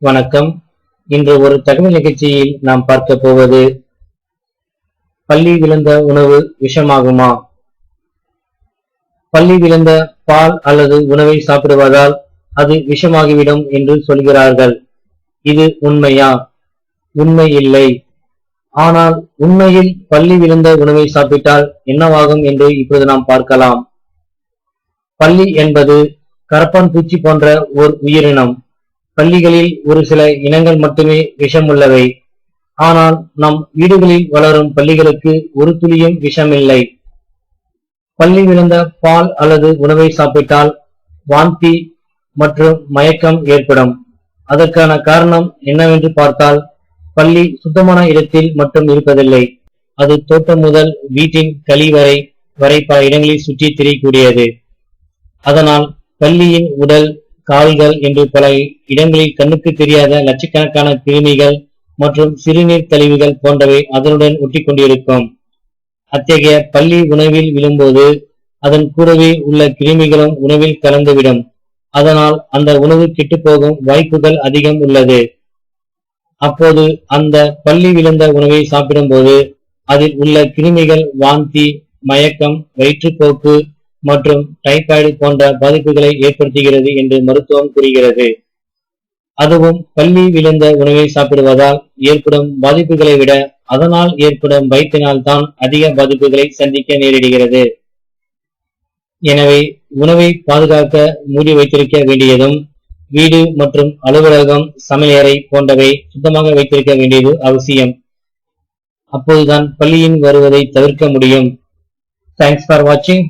வணக்கம். இன்று ஒரு தகவல் நிகழ்ச்சியில் நாம் பார்க்க போவது பள்ளி விழுந்த உணவு விஷமாகுமா? பள்ளி விழுந்த பால் அல்லது உணவை சாப்பிடுவதால் அது விஷமாகிவிடும் என்று சொல்கிறார்கள். இது உண்மையா? உண்மை இல்லை. ஆனால் உண்மையில் பள்ளி விழுந்த உணவை சாப்பிட்டால் என்னவாகும் என்று இப்பொழுது நாம் பார்க்கலாம். பள்ளி என்பது கரப்பான் பூச்சி போன்ற ஓர் உயிரினம். பள்ளிகளில் ஒரு சில இனங்கள் மட்டுமே விஷம் உள்ளவை ஆனால் நம் வீடுகளில் வளரும் பள்ளிகளுக்கு ஒரு துளியும் விஷமில்லை. பள்ளி விழுந்த பால் அல்லது உணவை சாப்பிட்டால் வாந்தி மற்றும் மயக்கம் ஏற்படும். அதற்கான காரணம் என்னவென்று பார்த்தால் பள்ளி சுத்தமான இடத்தில் மட்டும் இருப்பதில்லை. அது தோட்டம் முதல் வீட்டின் கழிவறை வரை பல இடங்களில் சுற்றி திரியக்கூடியது. அதனால் பள்ளியின் உடல் கால்கள் என்று பல இடங்களில் கண்ணுக்கு தெரியாத லட்சக்கணக்கான கிருமிகள் மற்றும் சிறுநீர் கழிவுகள் போன்றவை அதனுடன் ஒட்டி கொண்டிருக்கும் அத்தகைய பள்ளி உணவில் விழும்போது அதன் கூடவே உள்ள கிருமிகளும் உணவில் கலந்துவிடும். அதனால் அந்த உணவு கெட்டுப்போகும் வாய்ப்புகள் அதிகம் உள்ளது. அப்போது அந்த பள்ளி விழுந்த உணவை சாப்பிடும்போது அதில் உள்ள கிருமிகள் வாந்தி மயக்கம் வயிற்றுப்போக்கு மற்றும் டைபாய்டு போன்ற பாதிப்புகளை ஏற்படுத்துகிறது என்று மருத்துவம் கூறுகிறது. அதுவும் பள்ளி விழுந்த உணவை சாப்பிடுவதால் ஏற்படும் பாதிப்புகளை விட அதனால் ஏற்படும் பயத்தினால் தான் அதிக பாதிப்புகளை சந்திக்க நேரிடுகிறது. எனவே உணவை பாதுகாக்க மூடி வைத்திருக்க வேண்டியதும் வீடு மற்றும் அலுவலகம் சமையலறை போன்றவை சுத்தமாக வைத்திருக்க வேண்டியது அவசியம். அப்போதுதான் பள்ளியின் வருவதை தவிர்க்க முடியும். தேங்க்ஸ் ஃபார் வாட்சிங்